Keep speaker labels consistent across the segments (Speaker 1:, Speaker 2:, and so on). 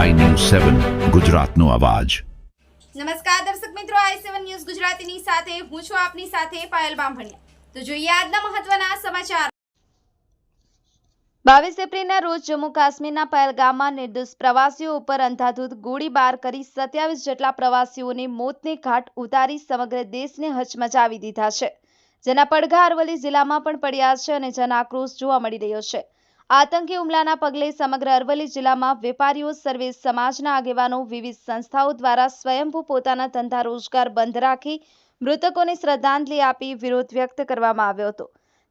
Speaker 1: સેવન, ગુજરાતનો અવાજ.
Speaker 2: નમસ્કાર દર્શક મિત્રો, આઈ સેવન ન્યૂઝ ગુજરાતીની સાથે હું છું આપની સાથે પાયલ બામભણિયા. તો જોઈએ આજના મહત્વના સમાચાર. બાવીસ એપ્રિલના રોજ જમ્મુ કાશ્મીરના પહેલગામમાં નિર્દોષ પ્રવાસીઓ ઉપર અંધાધૂંધ ગોળીબાર કરી સત્યાવીસ જેટલા પ્રવાસીઓને મોતને ઘાટ ઉતારી સમગ્ર દેશને હચમચાવી દીધા છે. જેના પડઘા અરવલ્લી જિલ્લામાં પણ પડ્યા છે અને જન આક્રોશ જોવા મળી રહ્યો છે. આતંકી હુમલાના પગલે સમગ્ર અરવલ્લી જિલ્લામાં વેપારીઓ, સર્વે સમાજના આગેવાનો, વિવિધ સંસ્થાઓ દ્વારા સ્વયંભૂ પોતાના ધંધા રોજગાર બંધ રાખી મૃતકોને શ્રદ્ધાંજલિ આપી વિરોધ વ્યક્ત કરવામાં આવ્યો હતો.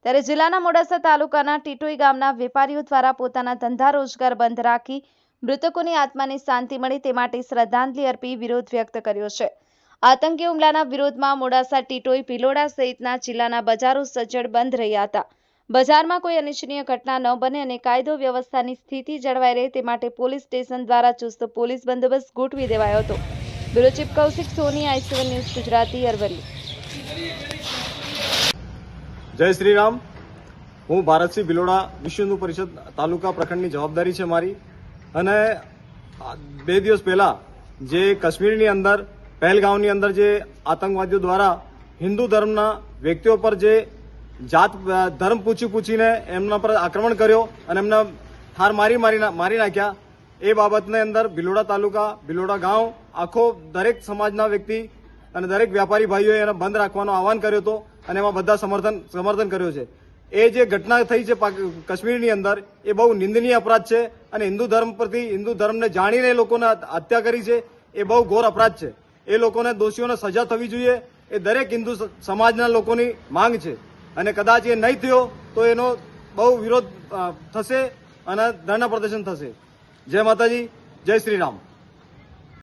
Speaker 2: ત્યારે જિલ્લાના મોડાસા તાલુકાના ટીટોઈ ગામના વેપારીઓ દ્વારા પોતાના ધંધા રોજગાર બંધ રાખી મૃતકોની આત્માને શાંતિ મળે તે માટે શ્રદ્ધાંજલિ અર્પી વિરોધ વ્યક્ત કર્યો છે. આતંકી હુમલાના વિરોધમાં મોડાસા ટીટોઈ ભિલોડા સહિતના જિલ્લાના બજારો સજ્જડ બંધ રહ્યા હતા. બજારમાં કોઈ અનિચ્છનીય ઘટના ન બને અને કાયદો વ્યવસ્થાની સ્થિતિ જળવાઈ રહે તે માટે પોલીસ સ્ટેશન દ્વારા ચુસ્ત પોલીસ બંદોબસ્ત ગોઠવી દેવાયો હતો. Bureau chief Kaushik Soni, I seven news, Gujarati, Aravalli.
Speaker 3: જય શ્રી રામ. હું ભારતસિંહ ભિલોડા વિશ્વ હિન્દુ પરિષદ તાલુકા પ્રખંડની જવાબદારી છે મારી. અને બે દિવસ પહેલા જે કાશ્મીરની અંદર પહેલગાંવની અંદર જે આતંકવાદીઓ દ્વારા હિન્દુ ધર્મના વ્યક્તિઓ પર જે જાત ધર્મ પૂછી પૂછીને એમના પર આક્રમણ કર્યો અને એમના ઠાર મારી મારી મારી નાખ્યા. એ બાબતની અંદર ભિલોડા તાલુકા, ભિલોડા ગાંવ, આખો દરેક સમાજના વ્યક્તિ અને દરેક વ્યાપારી ભાઈઓએ એને બંધ રાખવાનો આહવાન કર્યો હતો અને એમાં બધા સમર્થન સમર્થન કર્યો છે. એ જે ઘટના થઈ છે કાશ્મીરની અંદર, એ બહુ નિંદનીય અપરાધ છે અને હિન્દુ ધર્મ પરથી હિન્દુ ધર્મને જાણીને લોકોને હત્યા કરી છે, એ બહુ ઘોર અપરાધ છે. એ લોકોને દોષીઓને સજા થવી જોઈએ. એ દરેક હિન્દુ સમાજના લોકોની માંગ છે. અને કદાચ એ નહીં થયો તો એનો બહુ વિરોધ થશે અને ધરણા પ્રદર્શન થશે. જય માતાજી, જય શ્રી રામ